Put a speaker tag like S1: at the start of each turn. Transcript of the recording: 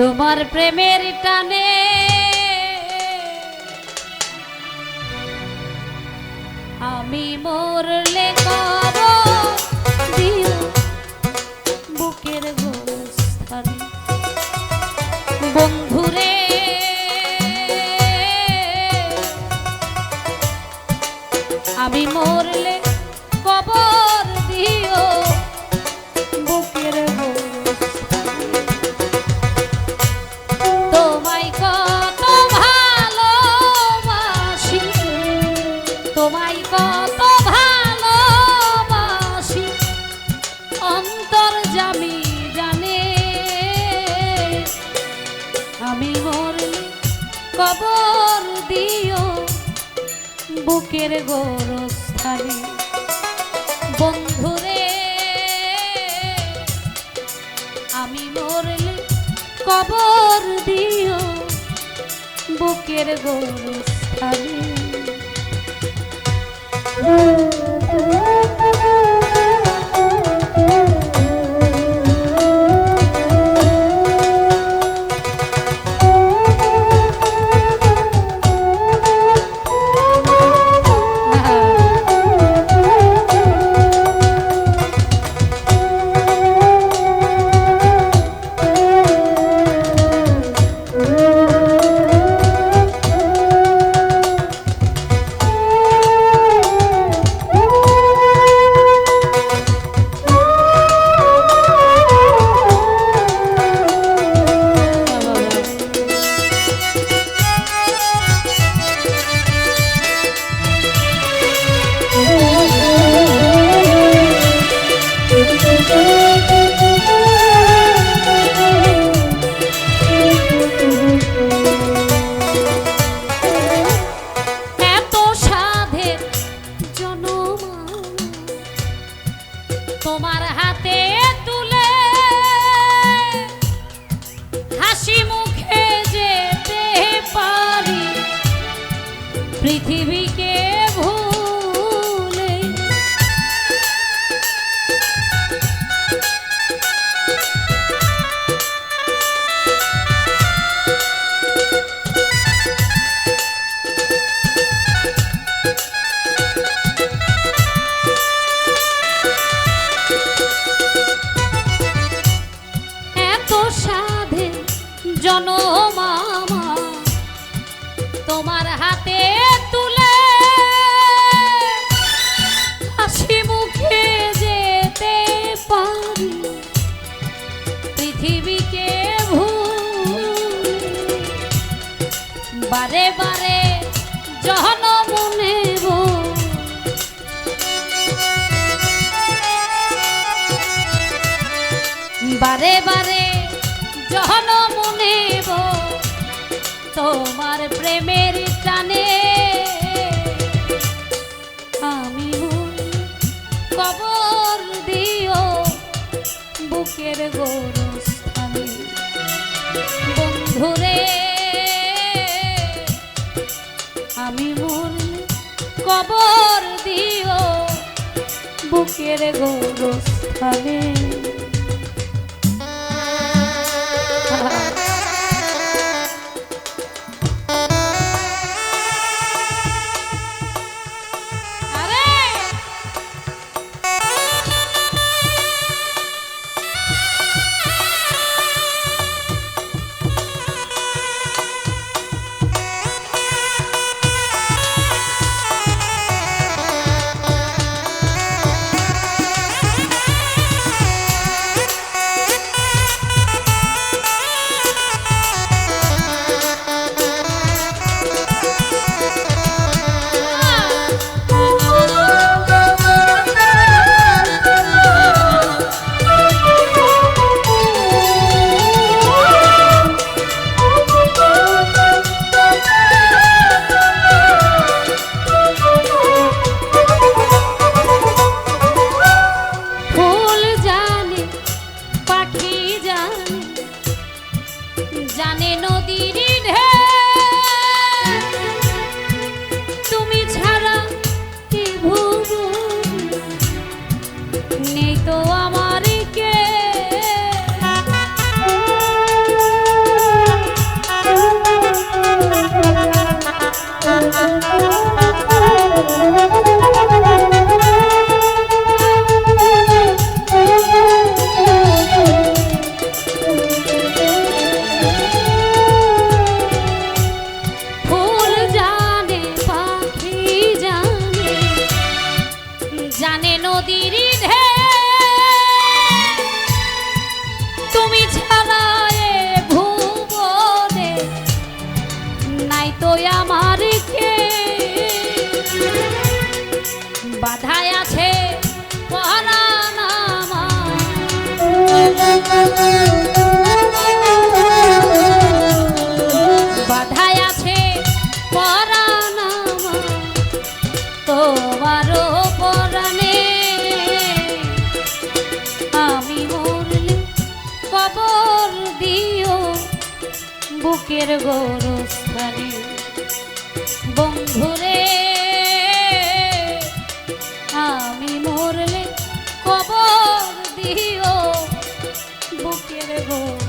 S1: তোমার প্রেমের টানে। আমি মরলে কব মরলে কবর দিও বুকের গোরস্থানে। বন্ধুরে আমি মরলে কবর দিও বুকের গোরস্থানে। এত পৃথিবীকে ভুলে। এত সাধে জনমামা বারে বারে জনম নেব বারে বারে জনম নেব তোমার প্রেমের টানে আমি কবর দিও বুকের গোরস্থানে। বন্ধুরে বুকের গোরস্থানে আরে তুমি বুকের গৌরস্থানে। বন্ধুরে আমি মরলে কবর দিও। বুকের গৌর